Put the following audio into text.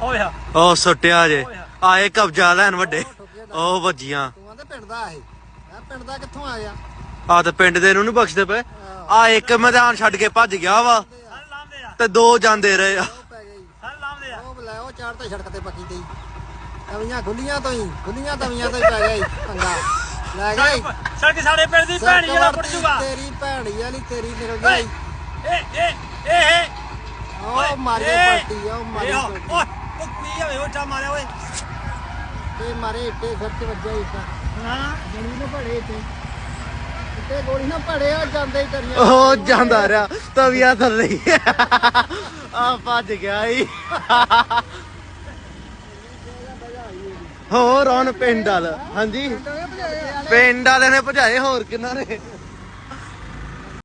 ਓਏ ਆ ਉਹ ਸੁੱਟਿਆ ਜੇ। ਆਏ ਕਬਜ਼ਾ ਲੈਣ ਵੱਡੇ। ਉਹ ਵੱਜੀਆਂ। ਤੂੰ ਆਂਦੇ ਪਿੰਡ ਦਾ ਇਹ। ਮੈਂ ਪਿੰਡ ਦਾ ਕਿੱਥੋਂ ਆਇਆ ਆ ਤੇ ਪਿੰਡ ਦੇ ਨੂੰ ਨੀ ਬਖਸ਼ਦੇ ਪਏ। ਆ ਇੱਕ ਮੈਦਾਨ ਛੱਡ ਕੇ ਭੱਜ ਗਿਆ ਵਾ। ਆ ਤੇ ਦੋ ਜਾਂਦੇ ਰਹੇ। ਆ ਉਹ ਪੈ ਗਈ। ਹਲ ਲਾਉਂਦੇ ਆ ਉਹ ਲੈ ਉਹ ਚਾਰ ਤੇ ਸੜਕ ਤੇ ਪੱਕੀ ਗਈ। ਤਵੀਆਂ ਖੁੱਲੀਆਂ ਤੋਂ ਹੀ ਖੁੱਲੀਆਂ ਤਵੀਆਂ ਤੋਂ ਹੀ ਪੈ ਗਈ ਪੰਗਾ। ਲੈ ਗਈ। ਸੜਕ- ਸਾਡੇ ਪਿੰਡ ਦੀ ਭੈਣ ਜਿਹੜਾ ਪੁੱਟ ਜੂਗਾ। ਤੇਰੀ ਭੈਣ ਵਾਲੀ ਤੇਰੀ ਨਿਕਲ ਓਏ ਗਈ। ਏ ਏ ਏ ਏ ਉਹ ਮਾਰੀ ਏ, ਪੱਟੀ ਉਹ ਮਾਰੀ ਏ ਹੋ, ਪੱਟੀ ਓਏ ਉਹ ਕੁੜੀ ਹੋਵੇ ਉਹ ਚਾ ਮਾਰਿਆ ਓਏ। ਤੇ ਮਾਰੇ ਇੱਟੇ ਸਿਰ ਤੇ ਵੱਜਿਆ ਇੱਟਾ। ਹਾਂ ਗੋਲੀ ਨਾ ਭੜੇ ਇੱਥੇ ਇੱਥੇ ਗੋਲੀ ਨਾ ਭੜੇ ਆ ਜਾਂਦੇ ਹੀ ਕਰੀਆਂ ਉਹ ਜਾਂਦਾ ਰਿਹਾ ਤਵੀਆਂ ਥੱਲੇ ਹੀ। ਆ ਭੱਜ ਗਿਆ ਈ। ਹੋਰ ਹੁਣ ਪਿੰਡ ਵਾਲ। ਹਾਂਜੀ। ਪਿੰਡ ਵਾਲੇ ਨੇ ਭਜਾਏ ਹੋਰ ਕਿੰਨਾ ਨੇ?